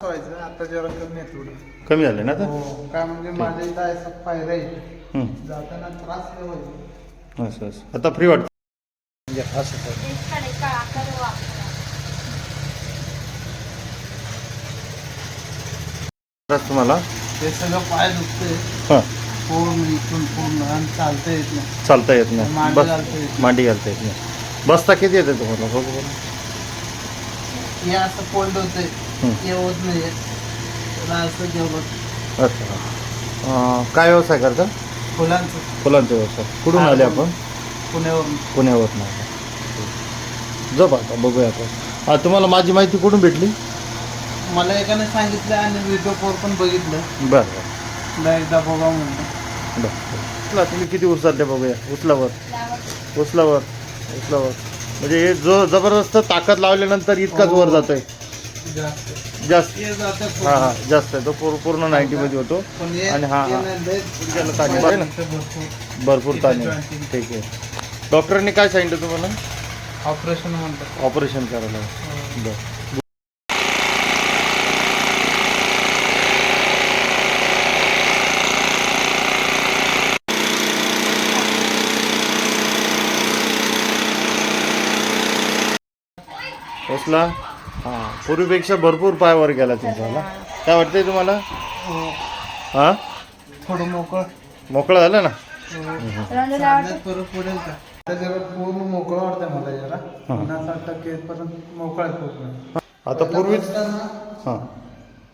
आता जरा कमी आहे थोडं. कमी झाले ना आता? हो काय म्हणजे माझ्या इथं असं पायऱ्या आहे. हं. जाताना त्रास लय व्हायचा असं असं. आता फ्री वाटतं. म्हणजे असं कर. त्रास तुम्हाला? ते सगळं पाय दुखतंय. हां. पूर्ण इथून पूर्ण आणि चालता येत नाही. चालता येत नाही. मांडी बस घालता येत नाही. मांडी घालता येत नाही. बसता किती येते तुम्हाला? बघू बरं. हे असं होतंय. नाही. त्याला असं जेवढं अच्छा. अं, काय व्यवसाय करता? फुलांचं. फुलांचा व्यवसाय. कुठून आले आपण? पुण्यावरून. पुण्यावर नाही जप आता बघूया आपण हा तुम्हाला माझी माहिती कुठून भेटली? मला एकाने सांगितलं आणि व्हिडिओ पण बघितलं. बरं बरं. तुला एकदा बघा म्हणलं बरं उचला तुम्ही किती उचलते बघूया. उचलावर उचलावर उचलावर म्हणजे हे जो जबरदस्त ताकद लावल्यानंतर इतकाच वर जातोय. जास्त. हे हा हा. जास्त आहे. तो पूर- पूर्ण नाईन्टी मध्ये होतो. हे- आणि हा हे. हा ताण. आहे ना? भरपूर. ताण. आहे jointing. ठीक आहे. डॉक्टरांनी काय सांगितलं तुम्हाला? ऑपरेशन म्हणतात. ऑपरेशन करायला. बरं. पोचला हां पूर्वीपेक्षा भरपूर पायावर गेला तुमचा काय वाटतंय तुम्हाला? हो. थोडं मोकळं. मोकळा झाला ना? का जरा पूर्ण मोकळं वाटतंय मला जरा पन्नास साठ टक्के पर्यंत मोकळं आहे पूर्ण आता पूर्वीच हां.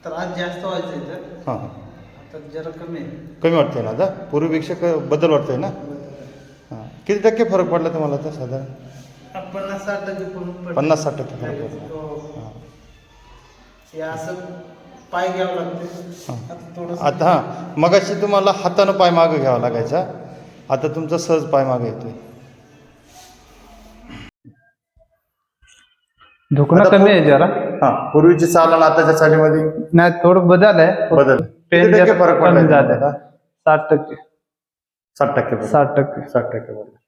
त्रास जास्त व्हायचा इथं हां. आता जरा कमी आहे कमी वाटतंय ना आता? पूर्वीपेक्षा क- बदल वाटतोय ना? हां. किती टक्के फरक पडला तुम्हाला आता साधारण? पन्नास साठ टक्के पूर्ण पडलं. पन्नास साठ टक्के फरक पडला. हो. असं पाय घ्यावं लागते. हां. आता थोडं आता हां. मगाशी तुम्हाला हातानं पाय मागं घ्यावा लागायचा. आता तुमचा सहज पाय मागे येतोय. दुखणं आता कमी आहे जरा. हां. पूर्वीची चाल आणि आताच्या चालीमध्ये? नाही थोडं बदल आहे. बदल. पेन किती टक्के जास्त फरक पडला कमी झालंय. तुम्हाला? साठ टक्के. साठ टक्के. साठ टक्के. साठ टक्के पडला